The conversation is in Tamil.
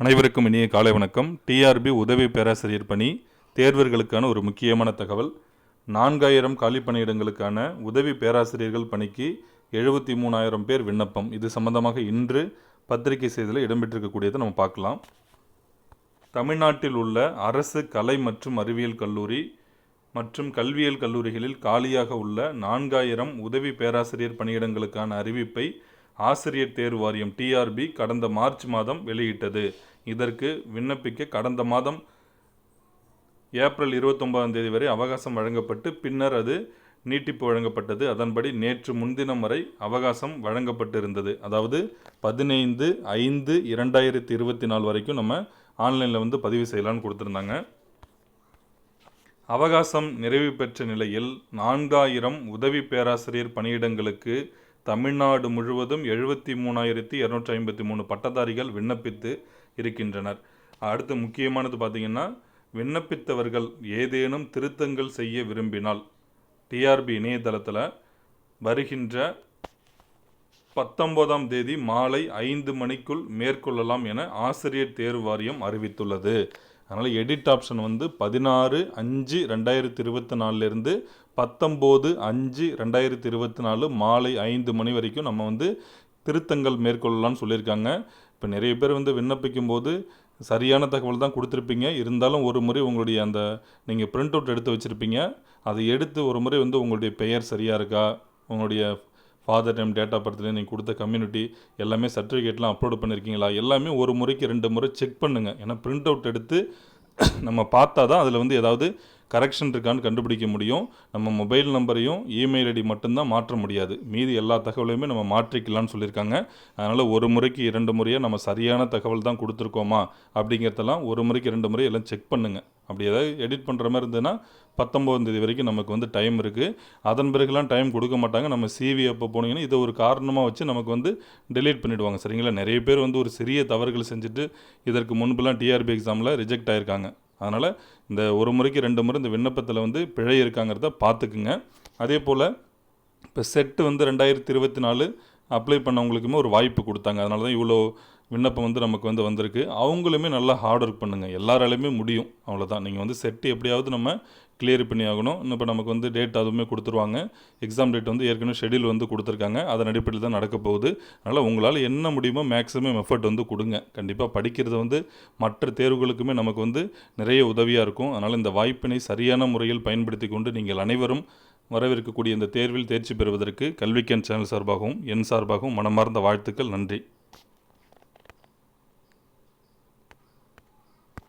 அனைவருக்கும் இனிய காலை வணக்கம். டிஆர்பி உதவி பேராசிரியர் பணி தேர்வர்களுக்கான ஒரு முக்கியமான தகவல். நான்காயிரம் காலி பணியிடங்களுக்கான உதவி பேராசிரியர்கள் பணிக்கு எழுபத்தி மூணாயிரம் பேர் விண்ணப்பம். இது சம்பந்தமாக இன்று பத்திரிகை செய்தியில் இடம்பெற்றிருக்கக்கூடியதை நம்ம பார்க்கலாம். தமிழ்நாட்டில் உள்ள அரசு கலை மற்றும் அறிவியல் கல்லூரி மற்றும் கல்வியியல் கல்லூரிகளில் காலியாக உள்ள நான்காயிரம் உதவி பேராசிரியர் பணியிடங்களுக்கான அறிவிப்பை ஆசிரியர் தேர்வு வாரியம் டிஆர்பி கடந்த மார்ச் மாதம் வெளியிட்டது. இதற்கு விண்ணப்பிக்க கடந்த மாதம் ஏப்ரல் இருபத்தொன்பதாம் தேதி வரை அவகாசம் வழங்கப்பட்டு பின்னர் அது நீட்டிப்பு வழங்கப்பட்டது. அதன்படி நேற்று முன்தினம் வரை அவகாசம் வழங்கப்பட்டிருந்தது. அதாவது பதினைந்து ஐந்து இரண்டாயிரத்தி இருபத்தி நாலு வரைக்கும் நம்ம ஆன்லைனில் வந்து பதிவு செய்யலாம்னு கொடுத்துருந்தாங்க. அவகாசம் நிறைவு பெற்ற நிலையில் நான்காயிரம் உதவி பேராசிரியர் பணியிடங்களுக்கு தமிழ்நாடு முழுவதும் எழுபத்தி மூணாயிரத்தி இரநூற்றி ஐம்பத்தி மூணு பட்டதாரிகள் விண்ணப்பித்து இருக்கின்றனர். அடுத்து முக்கியமானது பார்த்தீங்கன்னா விண்ணப்பித்தவர்கள் ஏதேனும் திருத்தங்கள் செய்ய விரும்பினால் டிஆர்பி இணையதளத்தில் வருகின்ற பத்தொன்பதாம் தேதி மாலை ஐந்து மணிக்குள் மேற்கொள்ளலாம் என ஆசிரியர் தேர்வு வாரியம் அறிவித்துள்ளது. அதனால் எடிட் ஆப்ஷன் வந்து பதினாறு அஞ்சு ரெண்டாயிரத்தி இருபத்தி நாலுலேருந்து பத்தொம்போது அஞ்சு ரெண்டாயிரத்தி இருபத்தி நாலு மாலை ஐந்து மணி வரைக்கும் நம்ம வந்து திருத்தங்கள் மேற்கொள்ளலாம்னு சொல்லியிருக்காங்க. இப்போ நிறைய பேர் வந்து விண்ணப்பிக்கும் போது சரியான தகவல் தான் கொடுத்துருப்பீங்க. இருந்தாலும் ஒரு முறை உங்களுடைய அந்த நீங்கள் பிரிண்ட் அவுட் எடுத்து வச்சுருப்பீங்க. அதை எடுத்து ஒரு முறை வந்து உங்களுடைய பெயர் சரியாக இருக்கா? உங்களுடைய ஃபாதர் நேம் டேட் ஆஃப் பர்த்லேயே நீங்கள் கொடுத்த கம்யூனிட்டி எல்லாமே சர்டிஃபிகேட்லாம் அப்லோட் பண்ணியிருக்கீங்களா எல்லாமே ஒரு முறைக்கு ரெண்டு முறை செக் பண்ணுங்கள் ஏன்னா பிரிண்ட் அவுட் எடுத்து நம்ம பார்த்தா தான் அதில் வந்து ஏதாவது கரெக்ஷன் இருக்கான்னு கண்டுபிடிக்க முடியும். நம்ம மொபைல் நம்பரையும் இமெயில் ஐடி மட்டும்தான் மாற்ற முடியாது. மீதி எல்லா தகவலையுமே நம்ம மாற்றிக்கலாம்னு சொல்லியிருக்காங்க. அதனால் ஒரு முறைக்கு இரண்டு முறையாக நம்ம சரியான தகவல் தான் கொடுத்துருக்கோமா அப்படிங்கிறதெல்லாம் ஒரு முறைக்கு இரண்டு முறை எல்லாம் செக் பண்ணுங்கள் அப்படி ஏதாவது எடிட் பண்ணுற மாதிரி இருந்ததுன்னா பத்தொன்போதாந்தேதி வரைக்கும் நமக்கு வந்து டைம் இருக்குது அதன் பிறகுலாம் டைம் கொடுக்க மாட்டாங்க. நம்ம சிவி அப்போ போனீங்கன்னா இதை ஒரு காரணமாக வச்சு நமக்கு வந்து டெலீட் பண்ணிவிடுவாங்க சரிங்களா? நிறைய பேர் வந்து ஒரு சிறிய தவறுகள் செஞ்சுட்டு இதற்கு முன்பெல்லாம் டிஆர்பி எக்ஸாமில் ரிஜெக்ட் ஆயிருக்காங்க. அதனால் இந்த ஒரு முறைக்கு ரெண்டு முறை இந்த விண்ணப்பத்தில் வந்து பிழை இருக்காங்கிறத பார்த்துக்குங்க. அதே போல் இப்போ செட்டு வந்து ரெண்டாயிரத்தி இருபத்தி நாலு அப்ளை பண்ணவங்களுக்குமே ஒரு வாய்ப்பு கொடுத்தாங்க. அதனால தான் இவ்வளோ விண்ணப்பம் வந்து நமக்கு வந்து வந்திருக்கு. அவங்களுமே நல்லா ஹார்ட் ஒர்க் பண்ணுங்கள் எல்லாராலையுமே முடியும். அவ்வளோதான் நீங்கள் வந்து செட்டு எப்படியாவது நம்ம கிளியர் பண்ணி ஆகணும். இன்னும் இப்போ நமக்கு வந்து டேட் அதுவுமே கொடுத்துருவாங்க. எக்ஸாம் டேட் வந்து ஏற்கனவே ஷெடியூல் வந்து கொடுத்துருக்காங்க. அதன் அடிப்படையில் தான் நடக்க போகுது. அதனால் உங்களால் என்ன முடியுமோ மேக்ஸிமம் எஃபர்ட் வந்து கொடுங்க. கண்டிப்பாக படிக்கிறது வந்து மற்ற தேர்வுகளுக்குமே நமக்கு வந்து நிறைய உதவியாக இருக்கும். அதனால் இந்த வாய்ப்பினை சரியான முறையில் பயன்படுத்தி கொண்டு நீங்கள் அனைவரும் வரவிருக்கக்கூடிய இந்த தேர்வில் தேர்ச்சி பெறுவதற்கு கல்விக்கன் சேனல் சார்பாகவும் என் சார்பாகவும் மனமார்ந்த வாழ்த்துக்கள். நன்றி.